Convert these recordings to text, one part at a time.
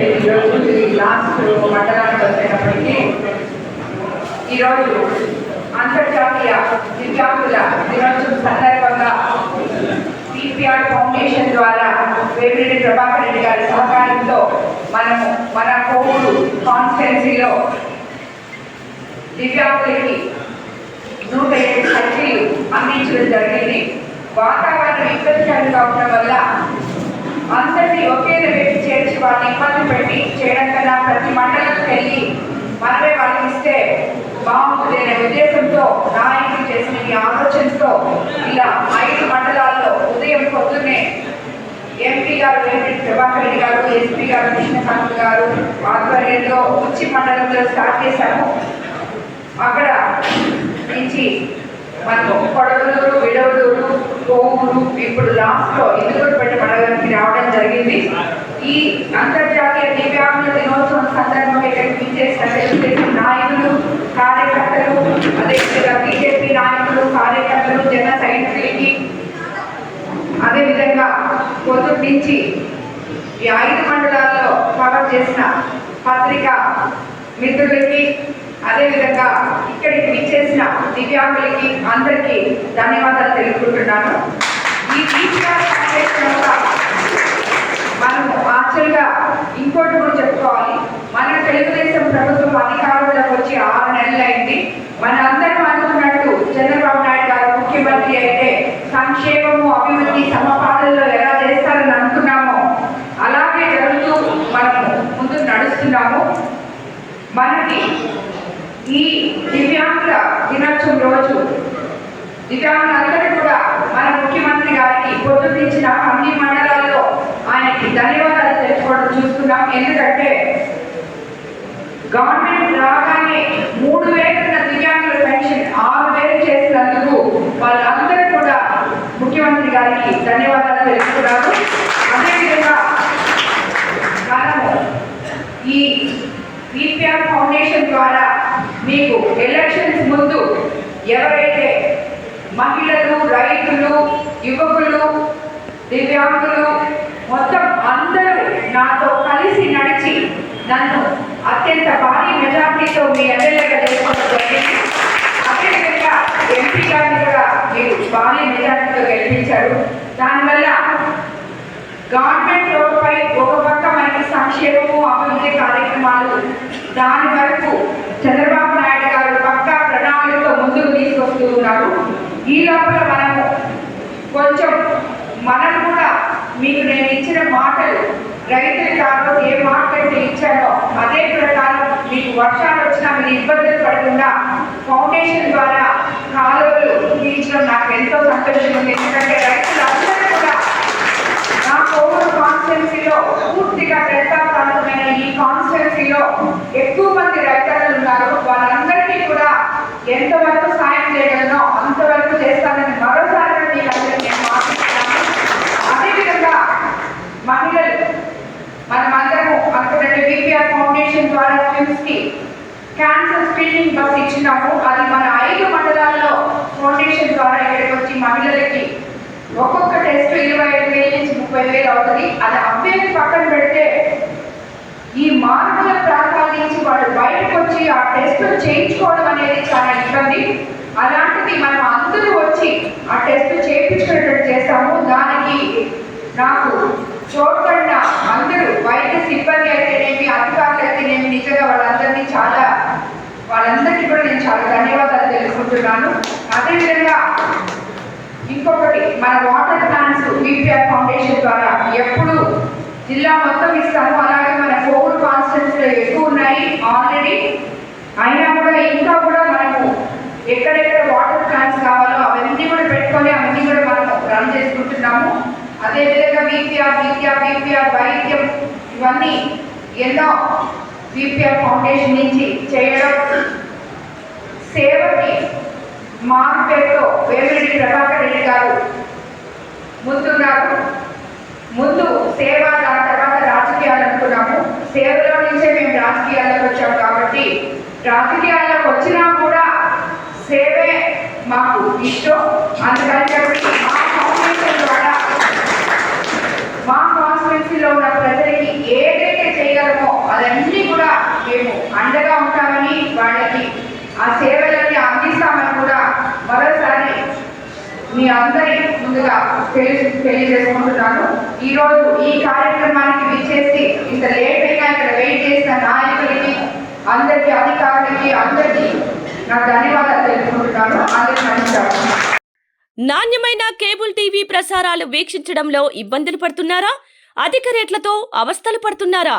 ఈరోజు లాస్ట్ మండలానికి వచ్చేటప్పటికి ఈరోజు అంతర్జాతీయ దివ్యాంగుల దినోత్సవం సందర్భంగా సిపిఆర్ ఫౌండేషన్ ద్వారా వేమిరెడ్డి ప్రభాకర్ రెడ్డి గారి సహకారంతో మనము మన కోవూరు కాన్స్టిట్యున్సీలో దివ్యాంగులకి నూట ఏడు సైకిళ్ళు అందించడం జరిగింది. వాతావరణం ఇబ్బందికరంగా ఉండడం వల్ల అంత ఇబ్బంది చేయడం కన్నా ప్రతి మండలం వెళ్ళి మనమే వాళ్ళకి ఇస్తే బాగుంటుంది అనే ఉద్దేశంతో నాయకులు చేసిన ఈ ఆలోచనతో ఇలా ఐదు మండలాల్లో ఉదయం పొద్దున్నే ఎంపీ గారు వేమిరెడ్డి ప్రభాకర్ రెడ్డి గారు ఎస్పీ గారు కృష్ణకాంత్ గారు ఆధ్వర్యంలో ఉచ్చి మండలంలో స్టార్ట్ చేశాము. అక్కడ నుంచి మనము కొడవలూరు విడవలూరు కోవూరు ఇప్పుడు లాస్ట్లో పెట్టి మండలానికి రావడం జరిగింది. ఈ అంతర్జాతీయ దివ్యాంగుల దినోత్సవం సందర్భంగా ఇక్కడికి విచ్చేసిన తెలుగుదేశం నాయకులు కార్యకర్తలు అదేవిధంగా బీజేపీ నాయకులు కార్యకర్తలు జన సైనికులకి అదేవిధంగా పొద్దుటి నుంచి ఈ ఐదు మండలాల్లో కవర్ చేసిన పత్రిక మిత్రులకి అదేవిధంగా ఇక్కడికి విచ్చేసిన దివ్యాంగులకి అందరికీ ధన్యవాదాలు తెలుపుకుంటున్నాను ఈ మనం ఫౌండేషన్ వల్ల యాక్చువల్గా ఇంకోటి కూడా చెప్పుకోవాలి. మన తెలుగుదేశం ప్రభుత్వం అధికారంలోకి వచ్చి ఆరు నెలలు అయింది. మన అందరం అనుకున్నట్టు చంద్రబాబు నాయుడు గారు ముఖ్యమంత్రి అయితే సంక్షేమము అభివృద్ధి సమపాలనలో ఎలా చేస్తారని అనుకున్నామో అలాగే జరుగుతూ మనము ముందుకు నడుస్తున్నాము. మనకి ఈ దివ్యాంగుల దినోత్సవం రోజు దివ్యాంగులందరూ కూడా ముఖ్యమంత్రి గారికి పొద్దున్నిచ్చిన అన్ని మండలాల్లో ఆయనకి ధన్యవాదాలు తెలుసుకోవడం చూస్తున్నాం. ఎందుకంటే గవర్నమెంట్ రాగానే మూడు వేలు ఉన్న దివ్యాంగుల పెన్షన్ ఆరు వేలు చేసినందుకు వాళ్ళందరూ కూడా ముఖ్యమంత్రి గారికి ధన్యవాదాలు తెలుసుకున్నారు అదేవిధంగా మనము ఈ ఈపీఆర్ ఫౌండేషన్ ద్వారా మీకు ఎలక్షన్స్ ముందు ఎవరైతే మహిళలు రైతులు యువకులు దివ్యాంగులు మొత్తం అందరూ నాతో కలిసి నడిచి నన్ను అత్యంత భారీ మెజార్టీతో మీ ఎమ్మెల్యేగా చేసుకోవడం జరిగింది అదేవిధంగా ఎంపీ గారిని కూడా మీరు భారీ మెజార్టీతో గెలిపించారు. దానివల్ల గవర్నమెంట్ రోడ్డుపై ఒక పక్క మనకి సంక్షేమము అభివృద్ధి కార్యక్రమాలు దాని వరకు చంద్రబాబు నాయుడు గారు పక్కా ప్రణాళికతో ముందుకు తీసుకొస్తూ ఈ లోపల మనము కొంచెం మనం కూడా మీకు నేను ఇచ్చిన మాటలు రైతులకు ఆ రోజు ఏ మాట అయితే అదే ప్రకారం మీకు వర్షాలు వచ్చినా మీరు ఇబ్బందులు పడకుండా ఫౌండేషన్ ద్వారా కాలువలు తీర్చడం నాకు ఎంతో సంతోషంగా ఉంది ఎందుకంటే రైతులందరూ కూడా నా కోవూరు కాన్స్టిట్యున్సీలో పూర్తిగా డెల్టా ప్రాంతమైన ఈ కాన్స్టిట్యున్సీలో ఎక్కువ మంది రైతులు ఉన్నారు వాళ్ళందరికీ కూడా ఎంతవరకు సాయం చేయగలనో అంతవరకు చేస్తానని మరోసారి మీకు అందరికీ నేను మాట్లాడుతున్నాను అదేవిధంగా మహిళలు మనమందరము అనుకున్నట్టు బీపీఆర్ ఫౌండేషన్ ద్వారా స్విమ్స్ కి క్యాన్సర్ స్క్రీనింగ్ బస్ ఇచ్చినాము అది మన ఐదు మండలాల్లో ఫౌండేషన్ ద్వారా ఇక్కడికి వచ్చి మహిళలకి ఒక్కొక్క టెస్ట్ ఇరవై ఐదు వేల నుంచి ముప్పై వేలు అవుతుంది. అది అభ్యర్థి పక్కన పెడితే ఈ మారుమూల ప్రాంతాల నుంచి వాళ్ళు బయటకు వచ్చి ఆ టెస్ట్ చేయించుకోవడం అనేది చాలా ఇబ్బంది. అలాంటిది మనం అందరూ వచ్చి ఆ టెస్ట్ చేయించుకునేటట్టు చేస్తాము. దానికి నాకు చోట్ల అందరూ వైద్య సిబ్బంది అయితేనేమి అధికారులు నిజంగా వాళ్ళందరినీ చాలా వాళ్ళందరికీ కూడా నేను చాలా ధన్యవాదాలు తెలుసుకుంటున్నాను. అదేవిధంగా ఇంకొకటి మన వాటర్ ప్లాంట్స్ బీపీఆర్ ఫౌండేషన్ ద్వారా ఎప్పుడు జిల్లా మొత్తం ఇస్తాము. అలాగే మన కోవిడ్ కాన్స్టెన్స్లో ఎక్కువ ఉన్నాయి ఆల్రెడీ. అయినా కూడా ఇంకా కూడా మనము ఎక్కడెక్కడ వాటర్ ప్లాంట్స్ కావాలో అవన్నీ కూడా పెట్టుకొని అవన్నీ కూడా మనం రన్ చేసుకుంటున్నాము. అదేవిధంగా బీపీఆర్ బీపీఆర్ బీపీఆర్ వైద్యం ఇవన్నీ ఎన్నో బీపీఆర్ ఫౌండేషన్ నుంచి చేయడం సేవకి మారు పేరుతో వేమిరెడ్డి ప్రభాకర్ రెడ్డి గారు ముందున్నారు. ముందు సేవ దాని తర్వాత రాజకీయాలు అనుకున్నాము. సేవలో నుంచే మేము రాజకీయాలకు వచ్చాము కాబట్టి రాజకీయాలకు వచ్చినా కూడా సేవే మాకు ఇష్టం. అందుకని చెప్పి మా ఫౌండేషన్ ద్వారా మా కాన్స్టిట్యున్సీలో ఉన్న ప్రజలకి ఏదైతే చేయగలమో మేము అండగా ఉంటామని వాళ్ళకి ఆ సేవలన్నీ అందిస్తామని కూడా మరోసారి మీ అందరి ముందుగా తెలియ తెలియజేసుకుంటున్నాను. ఈరోజు ఈ కార్యక్రమానికి విచ్చేసి ఇంత లేట్ అయినా ఇక్కడ వెయిట్ చేసిన నాయకులకి అందరికీ అధికారులకి అందరికీ నా ధన్యవాదాలు తెలుసుకుంటున్నాను అందరికీ నమస్కారం. నాణ్యమైన కేబుల్ టీవీ ప్రసారాలు వీక్షించడంలో ఇబ్బందులు పడుతున్నారా? అధిక రేట్లతో అవస్థలు పడుతున్నారా?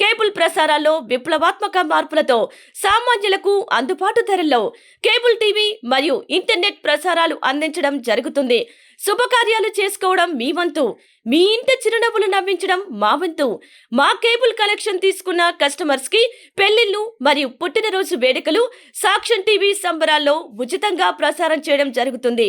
కేబుల్ ప్రసారాల్లో విప్లవాత్మక మార్పులతో సామాన్యులకు అందుబాటు ధరల్లో కేబుల్ టీవీ మరియు ఇంటర్నెట్ ప్రసారాలు అందించడం జరుగుతుంది. శుభకార్యాలు చేసుకోవడం మీ వంతు. మీ ఇంటి చిరునవ్వులు నవ్వించడం మా వంతు. మా కేబుల్ కలెక్షన్ తీసుకున్న కస్టమర్స్కి పెళ్ళిళ్ళు మరియు పుట్టినరోజు వేడుకలు సాక్ష్యం టీవీ సంబరాల్లో ఉచితంగా ప్రసారం చేయడం జరుగుతుంది.